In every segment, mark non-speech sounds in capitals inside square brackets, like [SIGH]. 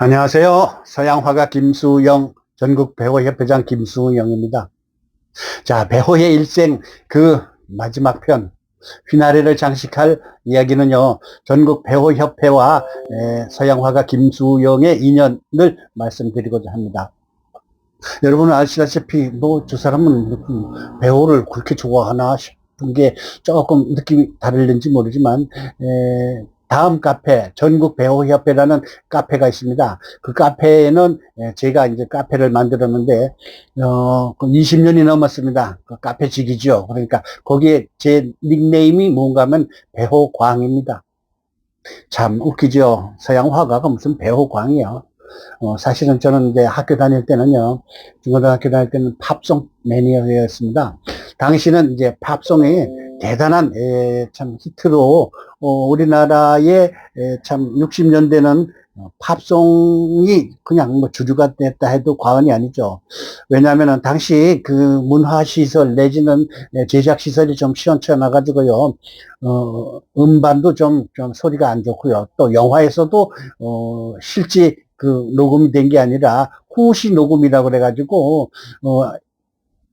안녕하세요. 서양화가 김수영, 전국 배우협회장 김수영입니다. 자, 배우의 일생 그 마지막 편, 휘나레를 장식할 이야기는요, 전국 배우협회와 에, 서양화가 김수영의 인연을 말씀드리고자 합니다. 여러분은 아시다시피, 뭐, 두 사람은 배우를 그렇게 좋아하나 싶은 게 조금 느낌이 다를는지 모르지만, 에, 다음 카페, 전국 배우협회라는 카페가 있습니다. 그 카페에는 예, 제가 이제 카페를 만들었는데, 어, 20년이 넘었습니다. 그 카페 직이죠. 그러니까 거기에 제 닉네임이 뭔가 하면 배호광입니다. 참 웃기죠. 서양 화가가 무슨 배호광이요. 어, 사실은 저는 이제 학교 다닐 때는요, 중고등학교 다닐 때는 팝송 매니아였습니다. 당시는 이제 팝송이 대단한 에, 참 히트로 어, 우리나라의 에, 참 60년대는 어, 팝송이 그냥 뭐 주류가 됐다 해도 과언이 아니죠. 왜냐하면 당시 그 문화 시설 내지는 제작 시설이 좀 시원찮아 가지고요. 어, 음반도 좀, 좀 소리가 안 좋고요. 또 영화에서도 어, 실제 그 녹음이 된 게 아니라 후시 녹음이라고 그래가지고 어,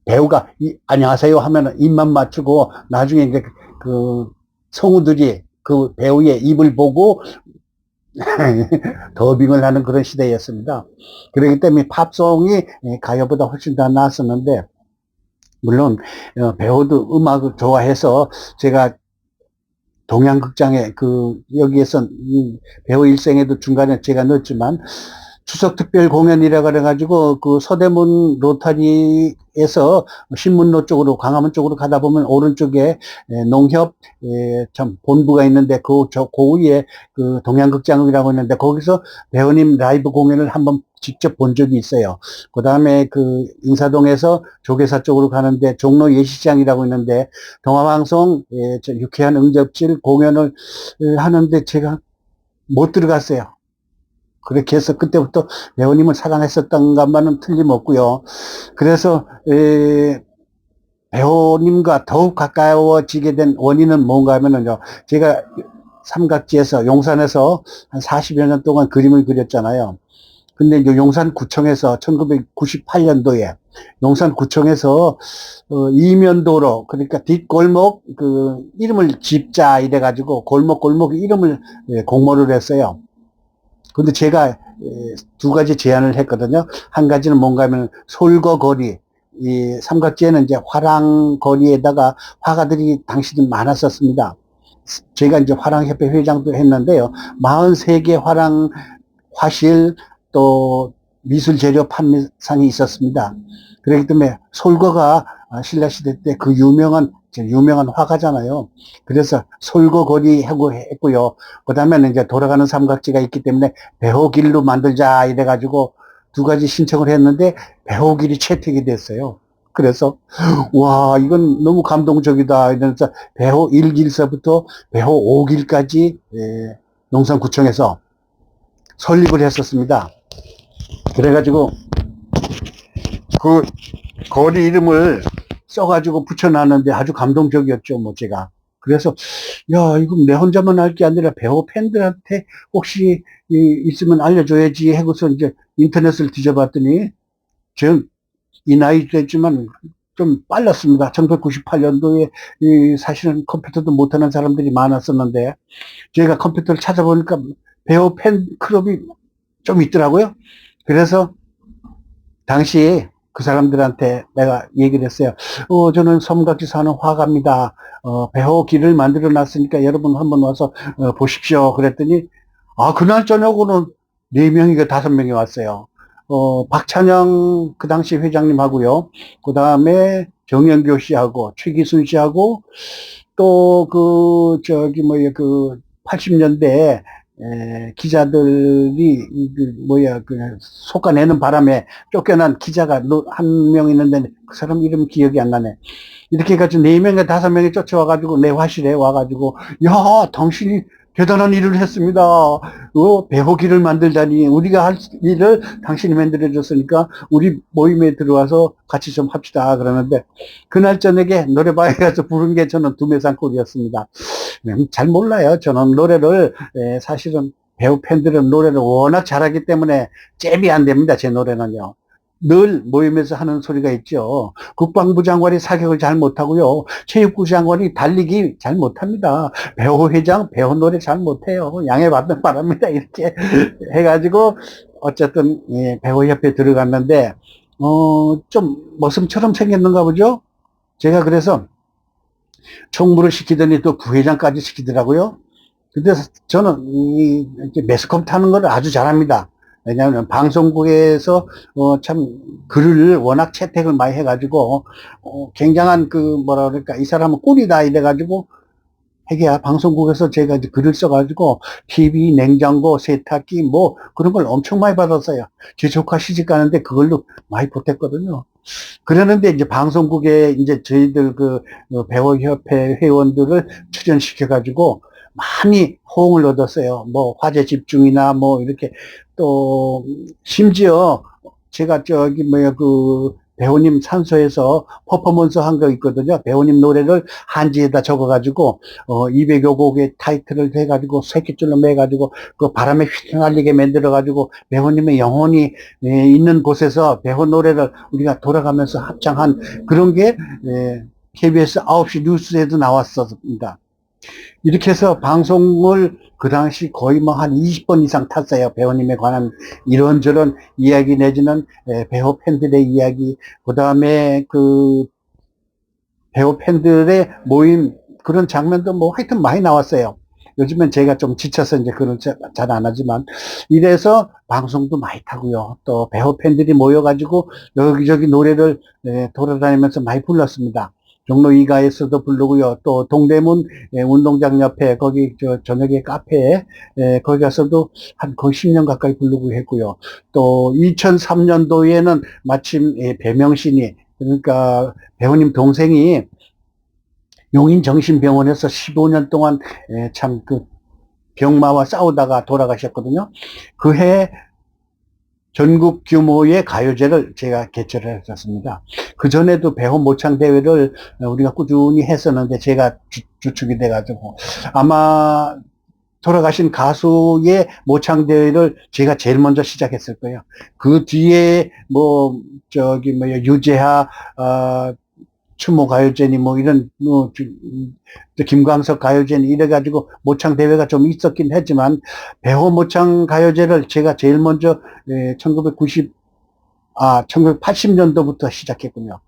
배우가 이, 안녕하세요 하면 입만 맞추고 나중에 이제 그 성우들이 그 배우의 입을 보고 [LAUGHS] 더빙을 하는 그런 시대였습니다. 그렇기 때문에 팝송이 가요보다 훨씬 더 나았었는데 물론 어, 배우도 음악을 좋아해서 제가 동양극장에 그 여기에서 배우 일생에도 중간에 제가 넣었지만 추석 특별 공연이라 그래가지고 그 서대문 로타리에서 신문로 쪽으로 광화문 쪽으로 가다 보면 오른쪽에 농협 참 본부가 있는데 그저 고위에 그 동양극장이라고 있는데 거기서 배우님 라이브 공연을 한번 직접 본 적이 있어요. 그 다음에 그 인사동에서 조계사 쪽으로 가는데 종로 예시장이라고 있는데 동화방송 유쾌한 응접실 공연을 하는데 제가 못 들어갔어요. 그렇게 해서 그때부터 배우님을 사랑했었던 것만은 틀림없고요. 그래서 에, 배우님과 더욱 가까워지게 된 원인은 뭔가 하면은요. 제가 삼각지에서 용산에서 한 40여 년 동안 그림을 그렸잖아요. 근데 이제 용산구청에서 1998년도에 용산구청에서 어, 이면도로 그러니까 뒷골목 그 이름을 집자 이래 가지고 골목 골목 이름을 예, 공모를 했어요. 근데 제가 두 가지 제안을 했거든요. 한 가지는 뭔가 하면 솔거거리, 이 삼각지에는 이제 화랑거리에다가 화가들이 당시는 많았었습니다. 제가 이제 화랑협회 회장도 했는데요. 43개 화랑 화실 또 미술 재료 판매상이 있었습니다. 그렇기 때문에 솔거가 신라시대 때 그 유명한 유명한 화가잖아요. 그래서 솔거거리 하고 했고요. 그 다음에는 이제 돌아가는 삼각지가 있기 때문에 배호길로 만들자 이래가지고 두 가지 신청을 했는데 배호길이 채택이 됐어요. 그래서 와 이건 너무 감동적이다 이러면서 배호 1길서부터 배호 5길까지 예, 농산구청에서 설립을 했었습니다. 그래가지고 그 거리 이름을 써가지고 붙여놨는데 아주 감동적이었죠, 뭐 제가. 그래서 야 이거 내 혼자만 할 게 아니라 배우 팬들한테 혹시 이, 있으면 알려줘야지 하고서 이제 인터넷을 뒤져봤더니 지금 이 나이 됐지만 좀 빨랐습니다. 1998년도에 이 사실은 컴퓨터도 못하는 사람들이 많았었는데 제가 컴퓨터를 찾아보니까 배우 팬 클럽이 좀 있더라고요. 그래서 당시에 그 사람들한테 내가 얘기를 했어요. 어, 저는 섬각지 사는 화가입니다. 어, 배호 길을 만들어 놨으니까 여러분 한번 와서 어, 보십시오. 그랬더니, 아, 그날 저녁으로는 네 명이가 다섯 명이 왔어요. 어, 박찬영 그 당시 회장님 하고요. 그 다음에 정영교 씨하고 최기순 씨하고 또 그 저기 뭐야 그 80년대 에, 기자들이 그 뭐야 그 속아내는 바람에 쫓겨난 기자가 한 명 있는데 그 사람 이름 기억이 안 나네. 이렇게 해가지고 네 명에 다섯 명이 쫓아와가지고 내 화실에 와가지고 야 당신이 대단한 일을 했습니다. 어, 배호기를 만들다니 우리가 할 일을 당신이 만들어 줬으니까 우리 모임에 들어와서 같이 좀 합시다 그러는데 그날 저녁에 노래방에 가서 부른 게 저는 두메산골이었습니다. 잘 몰라요. 저는 노래를 사실은 배우 팬들은 노래를 워낙 잘하기 때문에 잽이 안 됩니다. 제 노래는요. 늘 모임에서 하는 소리가 있죠. 국방부 장관이 사격을 잘 못하고요. 체육부 장관이 달리기 잘 못합니다. 배우 회장 배우 노래 잘 못해요. 양해 받는 바랍니다. 이렇게 [LAUGHS] 해가지고 어쨌든 예, 배우협회 들어갔는데 어, 좀 머슴처럼 생겼는가 보죠. 제가 그래서 총무를 시키더니 또 부회장까지 시키더라고요. 근데 저는 이 매스컴 타는 걸 아주 잘합니다. 왜냐하면 방송국에서 어, 참 글을 워낙 채택을 많이 해가지고 어, 굉장한 그 뭐라 그럴까 이 사람은 꿀이다 이래가지고 해야 방송국에서 제가 이제 글을 써가지고 TV, 냉장고, 세탁기 뭐 그런 걸 엄청 많이 받았어요. 제 조카 시집 가는데 그걸로 많이 보탰거든요. 그러는데 이제 방송국에 이제 저희들 그 어, 배우협회 회원들을 출연시켜가지고 많이 호응을 얻었어요. 뭐 화제 집중이나 뭐 이렇게 또 심지어 제가 저기 뭐야 그 배우님 산소에서 퍼포먼스 한 거 있거든요. 배우님 노래를 한지에다 적어가지고 어 200여 곡의 타이틀을 해가지고 새끼줄로 매가지고 그 바람에 휘날리게 만들어가지고 배우님의 영혼이 예, 있는 곳에서 배우 노래를 우리가 돌아가면서 합창한 그런 게 예, KBS 9시 뉴스에도 나왔었습니다. 이렇게 해서 방송을 그 당시 거의 뭐 한 20번 이상 탔어요. 배우님에 관한 이런저런 이야기 내지는 에, 배우 팬들의 이야기, 그 다음에 그 배우 팬들의 모임 그런 장면도 뭐 하여튼 많이 나왔어요. 요즘엔 제가 좀 지쳐서 이제 그런 잘 안 하지만 이래서 방송도 많이 타고요. 또 배우 팬들이 모여가지고 여기저기 노래를 에, 돌아다니면서 많이 불렀습니다. 종로 이가에서도 부르고요. 또 동대문 예, 운동장 옆에 거기 저 저녁에 카페에 예, 거기 가서도 한 거의 10년 가까이 부르고 했고요. 또 2003년도에는 마침 예, 배명신이 그러니까 배우님 동생이 용인정신병원에서 15년 동안 예, 참그 병마와 싸우다가 돌아가셨거든요. 그 해 전국 규모의 가요제를 제가 개최를 했었습니다. 그 전에도 배우 모창 대회를 우리가 꾸준히 했었는데 제가 주, 축이 돼가지고 아마 돌아가신 가수의 모창 대회를 제가 제일 먼저 시작했을 거예요. 그 뒤에 뭐 저기 뭐야 유재하 어, 추모 가요제니 뭐 이런 뭐 김광석 가요제니 이래 가지고 모창 대회가 좀 있었긴 했지만 배호 모창 가요제를 제가 제일 먼저 예, 1990 아, 1980년도부터 시작했군요.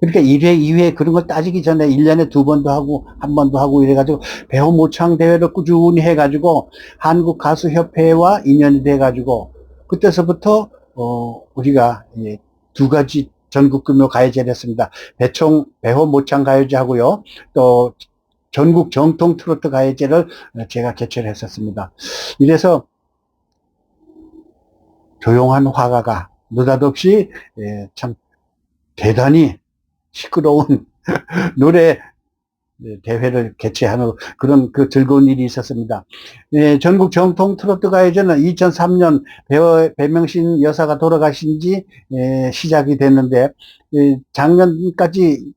그러니까 1회, 2회 그런 걸 따지기 전에 1년에 두 번도 하고 한 번도 하고 이래 가지고 배우 모창 대회를 꾸준히 해 가지고 한국 가수 협회와 인연이 돼 가지고 그때서부터 어, 우리가 예, 두 가지 전국 규모 가요제를 했습니다. 배총 배호 모창 가요제 하고요. 또 전국 정통 트로트 가요제를 제가 개최를 했었습니다. 이래서 조용한 화가가 느닷없이 예, 참 대단히 시끄러운 [LAUGHS] 노래 네, 대회를 개최하는 그런 그 즐거운 일이 있었습니다. 예, 전국 정통 트로트 가요제는 2003년 배우 배명신 여사가 돌아가신 지 예, 시작이 됐는데 예, 작년까지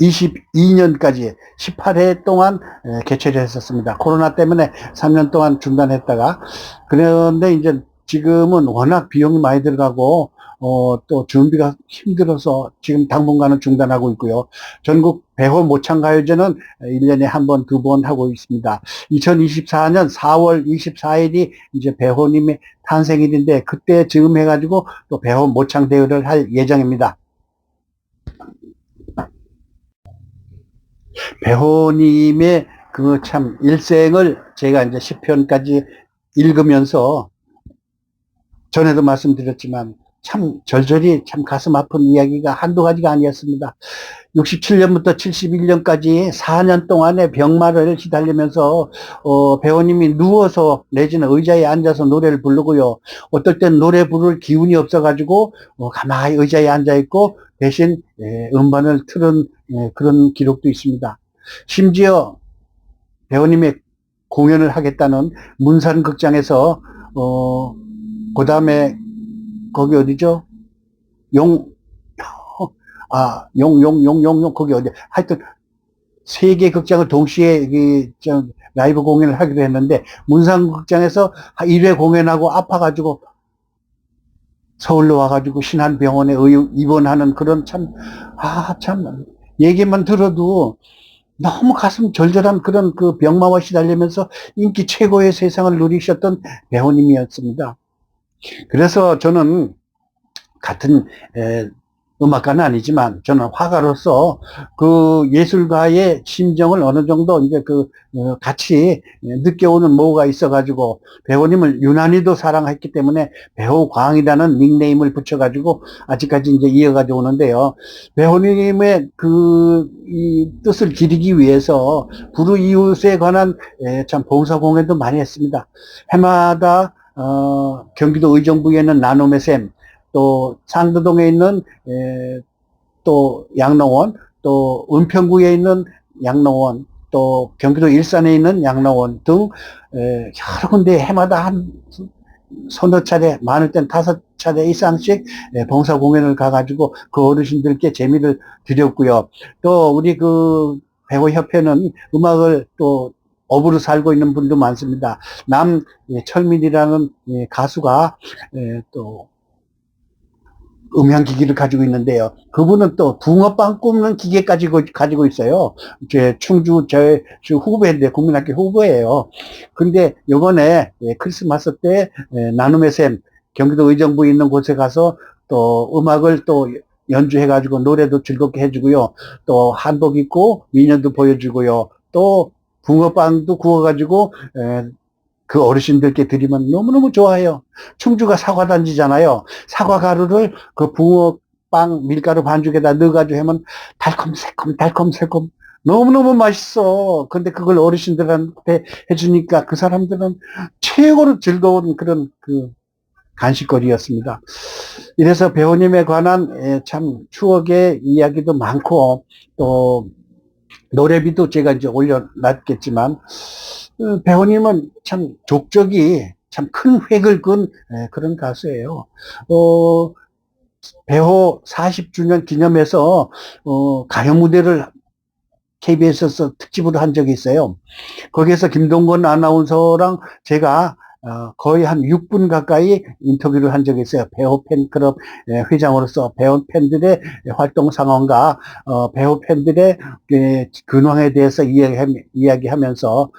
2022년까지 18회 동안 예, 개최를 했었습니다. 코로나 때문에 3년 동안 중단했다가 그런데 이제 지금은 워낙 비용이 많이 들어가고 어, 또 준비가 힘들어서 지금 당분간은 중단하고 있고요. 전국 배호 모창가요제는 1년에 한 번, 두 번 하고 있습니다. 2024년 4월 24일이 이제 배호님의 탄생일인데 그때 즈음 해가지고 또 배호 모창대회를 할 예정입니다. 배호님의 그 참 일생을 제가 이제 10편까지 읽으면서 전에도 말씀드렸지만 참 절절히 참 가슴 아픈 이야기가 한두 가지가 아니었습니다. 67년부터 71년까지 4년 동안의 병마를 시달리면서 어, 배우님이 누워서 내지는 의자에 앉아서 노래를 부르고요. 어떨 땐 노래 부를 기운이 없어가지고 어, 가만히 의자에 앉아 있고 대신 예, 음반을 틀은 예, 그런 기록도 있습니다. 심지어 배우님의 공연을 하겠다는 문산극장에서 어, 그 다음에 거기 어디죠? 용, 아, 용, 용, 용, 용, 용, 거기 어디. 하여튼, 세 개 극장을 동시에 그, 저, 라이브 공연을 하기로 했는데 문상극장에서 1회 공연하고 아파가지고 서울로 와가지고 신한병원에 의- 입원하는 그런 참, 아, 참, 얘기만 들어도 너무 가슴 절절한 그런 그 병마와 시달리면서 인기 최고의 세상을 누리셨던 배우님이었습니다. 그래서 저는 같은 에, 음악가는 아니지만 저는 화가로서 그 예술가의 심정을 어느 정도 이제 그 어, 같이 느껴오는 뭐가 있어가지고 배우님을 유난히도 사랑했기 때문에 배우 광이라는 닉네임을 붙여가지고 아직까지 이제 이어가지고 오는데요. 배우님의 그이 뜻을 기리기 위해서 부르 이웃에 관한 에, 참 봉사 공연도 많이 했습니다. 해마다 어, 경기도 의정부에 있는 나눔의 샘, 또 상도동에 있는 에, 또 양로원, 또 은평구에 있는 양로원, 또 경기도 일산에 있는 양로원 등 에, 여러 군데 해마다 한 서너 차례, 많을 땐 다섯 차례 이상씩 에, 봉사 공연을 가가지고 그 어르신들께 재미를 드렸고요. 또 우리 그 배우협회는 음악을 또 업으로 살고 있는 분도 많습니다. 남 예, 철민이라는 예, 가수가 예, 또 음향기기를 가지고 있는데요. 그분은 또 붕어빵 굽는 기계까지 고- 가지고 있어요. 제 충주 제 후배인데 국민학교 후보예요. 근데 요번에 예, 크리스마스 때 예, 나눔의 샘 경기도 의정부에 있는 곳에 가서 또 음악을 또 연주해가지고 노래도 즐겁게 해주고요. 또 한복 입고 민연도 보여주고요. 또 붕어빵도 구워가지고 에, 그 어르신들께 드리면 너무너무 좋아해요. 충주가 사과단지잖아요. 사과 가루를 그 붕어빵 밀가루 반죽에다 넣어가지고 하면 달콤 새콤 달콤 새콤 너무너무 맛있어. 근데 그걸 어르신들한테 해주니까 그 사람들은 최고로 즐거운 그런 그 간식거리였습니다. 이래서 배우님에 관한 에, 참 추억의 이야기도 많고 또 노래비도 제가 이제 올려놨겠지만 어, 배우님은 참 족적이 참 큰 획을 끈 에, 그런 가수예요. 어, 배우 40주년 기념해서 어, 가요 무대를 KBS에서 특집으로 한 적이 있어요. 거기에서 김동건 아나운서랑 제가 어, 거의 한 6분 가까이 인터뷰를 한 적이 있어요. 배우 팬클럽 예, 회장으로서 배우 팬들의 활동 상황과 어, 배우 팬들의 예, 근황에 대해서 이야기하면서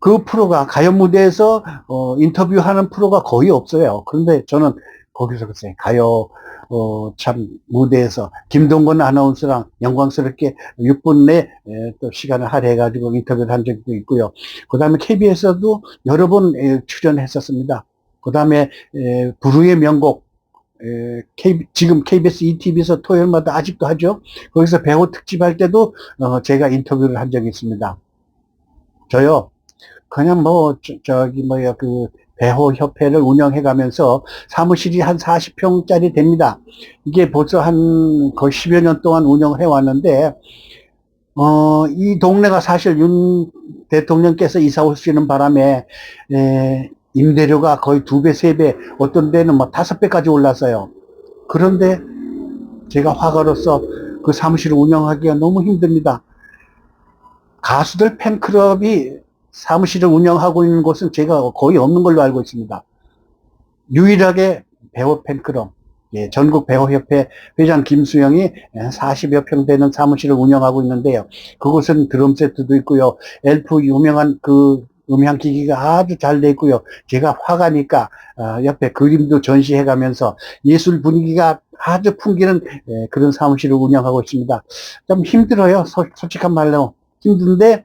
그 프로가 가요 무대에서 어, 인터뷰하는 프로가 거의 없어요. 그런데 저는 거기서 글쎄 가요 어, 참 무대에서 김동건 아나운서랑 영광스럽게 6분 내 에, 또 시간을 할애해 가지고 인터뷰를 한 적도 있고요. 그 다음에 KBS에도 여러 번 에, 출연했었습니다. 그 다음에 에, 부르의 명곡 에, K- 지금 KBS ETV에서 토요일마다 아직도 하죠. 거기서 배우 특집 할 때도 어, 제가 인터뷰를 한 적이 있습니다. 저요. 그냥 뭐 저, 기 뭐야 그 배호 협회를 운영해 가면서 사무실이 한 40평짜리 됩니다. 이게 벌써 한 거의 10여 년 동안 운영을 해 왔는데 어, 이 동네가 사실 윤 대통령께서 이사 오시는 바람에 에, 임대료가 거의 두 배, 세 배, 어떤 데는 뭐 다섯 배까지 올랐어요. 그런데 제가 화가로서 그 사무실을 운영하기가 너무 힘듭니다. 가수들 팬클럽이 사무실을 운영하고 있는 곳은 제가 거의 없는 걸로 알고 있습니다. 유일하게 배우 팬클럽, 예, 전국 배우협회 회장 김수영이 40여 평 되는 사무실을 운영하고 있는데요. 그곳은 드럼 세트도 있고요. 엘프 유명한 그 음향기기가 아주 잘 돼 있고요. 제가 화가니까 어, 옆에 그림도 전시해 가면서 예술 분위기가 아주 풍기는 예, 그런 사무실을 운영하고 있습니다. 좀 힘들어요. 소- 솔직한 말로. 힘든데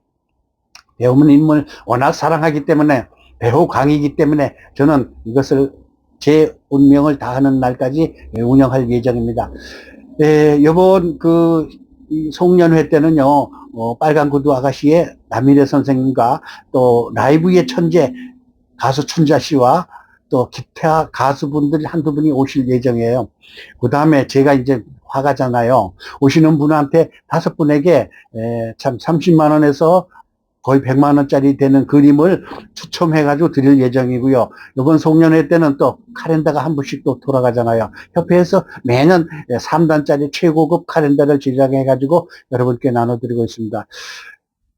배우님을 워낙 사랑하기 때문에 배우 강이기 때문에 저는 이것을 제 운명을 다하는 날까지 운영할 예정입니다. 에, 이번 그이 송년회 때는요, 어, 빨간 구두 아가씨의 남일의 선생님과 또 라이브의 천재 가수 춘자 씨와 또 기타 가수분들이 한두 분이 오실 예정이에요. 그 다음에 제가 이제 화가잖아요. 오시는 분한테 다섯 분에게 에, 참 30만 원에서 거의 100만 원짜리 되는 그림을 추첨해가지고 드릴 예정이고요. 이번 송년회 때는 또 카렌더가 한 번씩 또 돌아가잖아요. 협회에서 매년 3단짜리 최고급 카렌더를 제작해가지고 여러분께 나눠드리고 있습니다.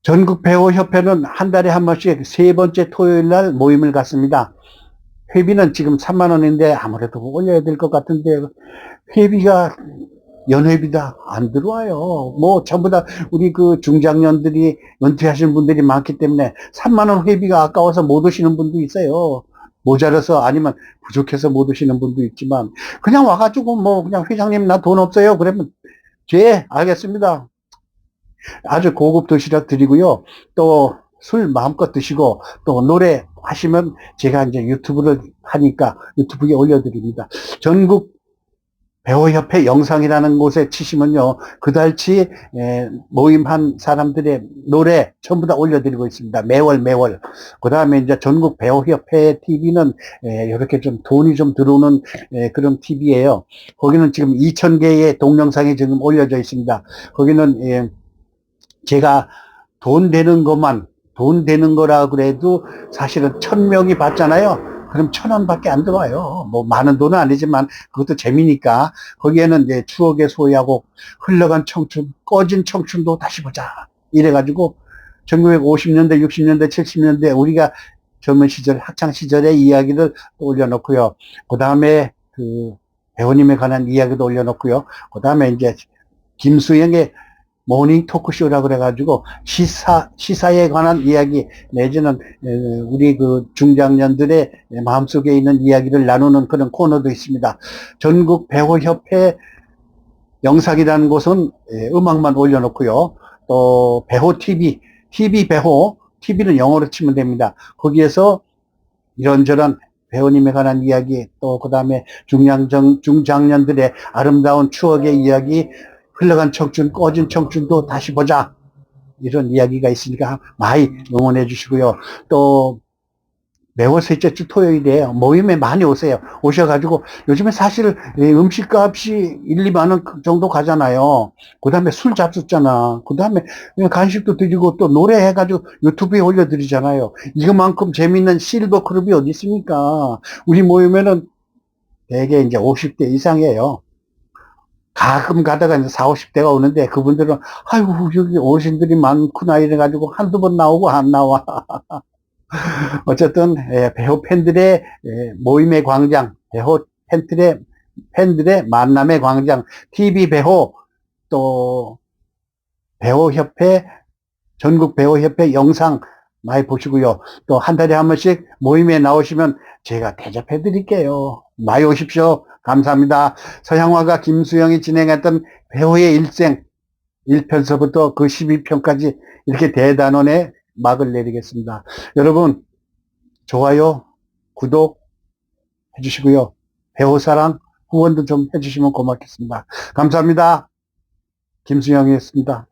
전국 배우협회는 한 달에 한 번씩 세 번째 토요일 날 모임을 갖습니다. 회비는 지금 3만 원인데 아무래도 올려야 될 것 같은데 회비가 연회비다 안 들어와요. 뭐 전부 다 우리 그 중장년들이 은퇴하신 분들이 많기 때문에 3만 원 회비가 아까워서 못 오시는 분도 있어요. 모자라서 아니면 부족해서 못 오시는 분도 있지만 그냥 와가지고 뭐 그냥 회장님 나 돈 없어요 그러면 예 알겠습니다. 아주 고급 도시락 드리고요. 또 술 마음껏 드시고 또 노래 하시면 제가 이제 유튜브를 하니까 유튜브에 올려드립니다. 전국 배우협회 영상이라는 곳에 치시면요. 그달치 에, 모임한 사람들의 노래 전부 다 올려드리고 있습니다. 매월 매월. 그 다음에 이제 전국 배우협회 TV는 이렇게 좀 돈이 좀 들어오는 에, 그런 TV예요. 거기는 지금 2,000개의 동영상이 지금 올려져 있습니다. 거기는 예, 제가 돈 되는 것만 돈 되는 거라 그래도 사실은 천 명이 봤잖아요. 그럼 천 원밖에 안 들어와요. 뭐 많은 돈은 아니지만 그것도 재미니까 거기에는 이제 추억의 소야곡, 흘러간 청춘, 꺼진 청춘도 다시 보자. 이래가지고 1950년대, 60년대, 70년대 우리가 젊은 시절, 학창 시절의 이야기를 올려놓고요. 그 다음에 그 배우님에 관한 이야기도 올려놓고요. 그 다음에 이제 김수영의 모닝 토크쇼라 그래가지고 시사, 시사에 관한 이야기 내지는 에, 우리 그 중장년들의 마음속에 있는 이야기를 나누는 그런 코너도 있습니다. 전국 배우협회 영상이라는 곳은 에, 음악만 올려놓고요. 또 배호 TV, TV 배호, TV는 영어로 치면 됩니다. 거기에서 이런저런 배우님에 관한 이야기, 또 그 다음에 중장년, 중장년들의 아름다운 추억의 이야기, 흘러간 청춘, 꺼진 청춘도 다시 보자. 이런 이야기가 있으니까 많이 응원해 주시고요. 또 매월 셋째 주 토요일에 모임에 많이 오세요. 오셔가지고 요즘에 사실 음식값이 1, 2만 원 정도 가잖아요. 그 다음에 술 잡숫잖아. 그 다음에 간식도 드리고 또 노래 해가지고 유튜브에 올려드리잖아요. 이거만큼 재밌는 실버 클럽이 어디 있습니까? 우리 모임에는 대개 이제 50대 이상이에요. 가끔 가다가 이제 40, 50대가 오는데 그분들은 아이고 여기 어르신들이 많구나 이래가지고 한두 번 나오고 안 나와. [LAUGHS] 어쨌든 예, 배우 팬들의 예, 모임의 광장, 배우 팬들의 팬들의 만남의 광장, TV 배우 또 배우협회 전국 배우협회 영상 많이 보시고요. 또 한 달에 한 번씩 모임에 나오시면 제가 대접해 드릴게요. 많이 오십시오. 감사합니다. 서양화가 김수영이 진행했던 배우의 일생 1편서부터 그 12편까지 이렇게 대단원에 막을 내리겠습니다. 여러분 좋아요, 구독 해주시고요. 배우 사랑 후원도 좀 해주시면 고맙겠습니다. 감사합니다. 김수영이었습니다.